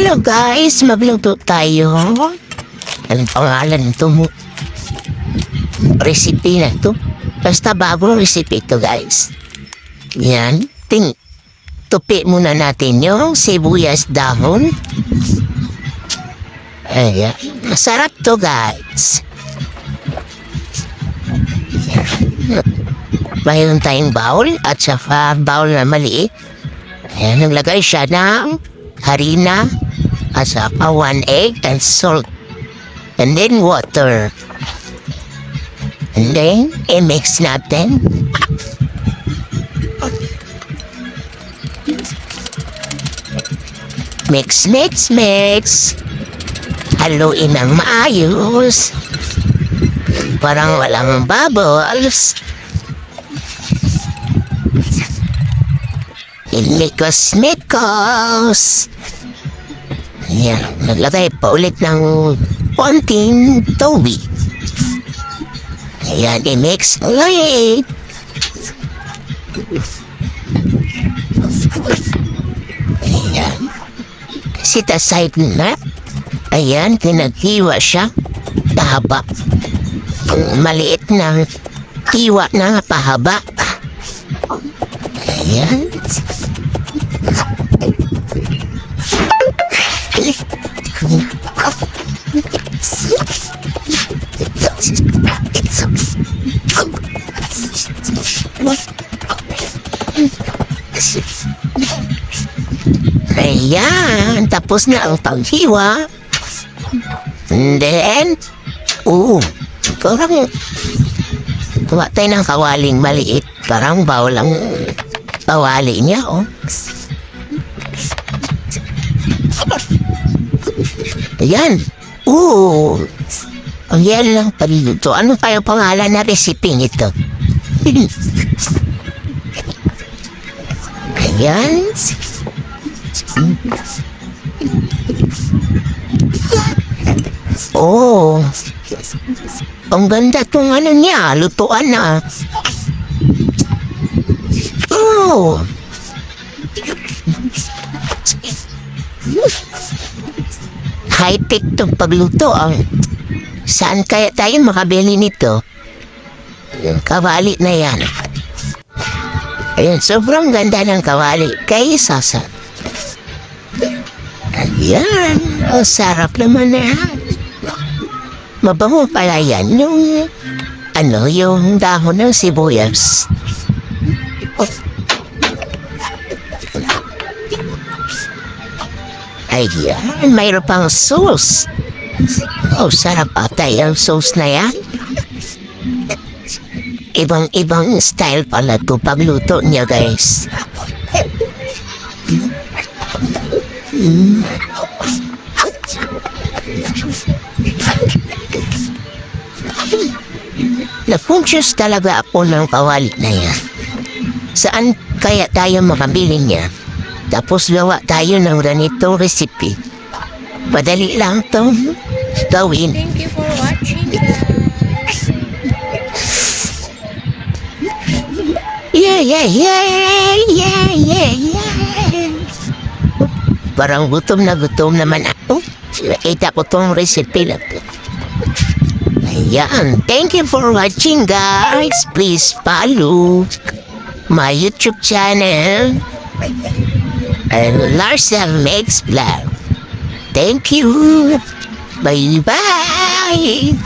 Hello guys, magluto tayo. Anong pangalan nito mo? Recipe na to. Basta bagong recipe to guys. Yan. Ting tupi muna natin yung sibuyas dahon. Ayan. Masarap to guys. Mayroon tayong bowl at saka bowl na maliit. Ayan, naglagay siya ng harina at saka one egg and salt. And then water. And then, i-mix natin. Mix, mix, mix. Haluin ng maayos. Parang walang bubbles. Ilikos-mikos. Yan, naglagay pa ulit ng konting tubig. Ayan, i-mix ulit. Ayan. Sit aside na. Ayan, pinaghiwa siya. Pahaba. Maliit na hiwa na pahaba. Ayan. Ayan, tapos na ang paghiwa. And then, oo, parang Tuwa tayo ng kawaling maliit. Parang bawal ang kawali niya, oh. Ayan. Oo. Ang yan lang paluto. Ano kaya pangalan na recipe nito? Ayan. Oh. Ang ganda tong ano niya, lutuan na. Oh. High-tech tong pagluto. Ang saan kaya tayo makabili nito? Yung kawali na yan. Ayan, sobrang ganda ng kawali. Kaysa sa... Ayan, ang sarap naman na. Mabango pala yan yung ano, yung dahon ng sibuyas. Ayan, mayroon pang sauce. Oh, sarap atay ang sauce na yan. Ibang-ibang style pala to pagluto niya, guys. Mm. Na-conscious talaga ako ng kawali na yan. Saan kaya tayo makabili niya? Tapos gawa tayo ng ganitong recipe. Madali lang to gawin. Thank you for Yeah, yeah, yeah, yeah, yeah. Parang gutom na gutom naman ako. Nakita ko tong recipe na to. Ayan. Thank you for watching, guys. Please follow my YouTube channel. And Larsa Makes Vlog. Thank you. Bye-bye.